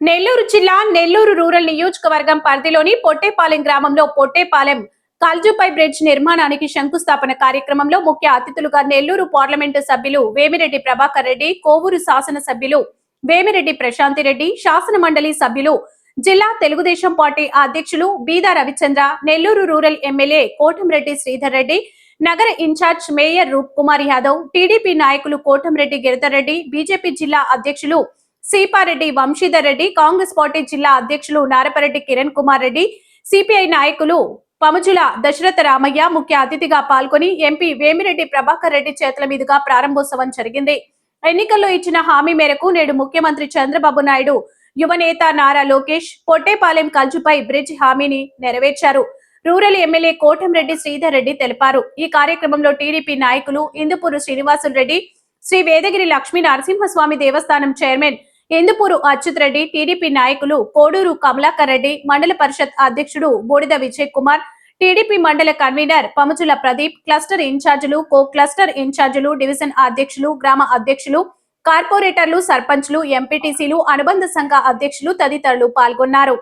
నెల్లూరు జిల్లా నెల్లూరు రూరల్ నియోజకవర్గం పరిధిలోని పొట్టేపాలెం గ్రామంలో పొట్టేపాలెం కల్జుపై బ్రిడ్జ్ నిర్మాణానికి శంకుస్థాపన కార్యక్రమంలో ముఖ్య అతిథులుగా నెల్లూరు పార్లమెంటు సభ్యులు వేమిరెడ్డి ప్రభాకర్ రెడ్డి కోవూరు శాసన సభ్యులు వేమిరెడ్డి ప్రశాంతి రెడ్డి శాసన మండలి సభ్యులు జిల్లా తెలుగుదేశం పార్టీ అధ్యక్షులు బీదా రవిచంద్ర నెల్లూరు రూరల్ ఎమ్మెల్యే కోటంరెడ్డి శ్రీధర్ రెడ్డి నగర in charge mayor Roop Kumar Yadav TDP నాయకులు కోటంరెడ్డి గిరిధర్ రెడ్డి బీజేపీ జిల్లా అధ్యక్షులు సీపారెడ్డి వంశీధర్ రెడ్డి కాంగ్రెస్ పార్టీ జిల్లా అధ్యక్షులు నారపరెడ్డి కిరణ్ కుమార్ రెడ్డి సిపిఐ నాయకులు పముజుల దశరథ రామయ్య ముఖ్య అతిథిగా పాల్గొని ఎంపీ వేమిరెడ్డి ప్రభాకర్ రెడ్డి చేతుల మీదుగా ప్రారంభోత్సవం జరిగింది. ఎన్నికల్లో ఇచ్చిన హామీ మేరకు నేడు ముఖ్యమంత్రి చంద్రబాబు నాయుడు యువనేత నారా లోకేష్ పొట్టేపాలెం కల్జుపై బ్రిడ్జ్ హామీని నెరవేర్చారు. రూరల్ ఎమ్మెల్యే కోటంరెడ్డి శ్రీధర్ రెడ్డి తెలిపారు. ఈ కార్యక్రమంలో టీడీపీ నాయకులు ఇందుపూరు శ్రీనివాసులు రెడ్డి శ్రీ వేదగిరి లక్ష్మీ నరసింహస్వామి దేవస్థానం చైర్మన్ ఇందుపూరు అచ్యుత్ రెడ్డి టీడీపీ నాయకులు కోడూరు కమలాకర్ రెడ్డి మండల పరిషత్ అధ్యక్షుడు Boodida Vijay Kumar TDP mandal convener Pamuchula Pradeep cluster ఇన్ఛార్జీలు కో క్లస్టర్ ఇన్ఛార్జీలు డివిజన్ అధ్యక్షులు గ్రామ అధ్యక్షులు కార్పొరేటర్లు సర్పంచ్లు ఎంపీటీసీలు అనుబంధ సంఘ అధ్యక్షులు తదితరులు పాల్గొన్నారు.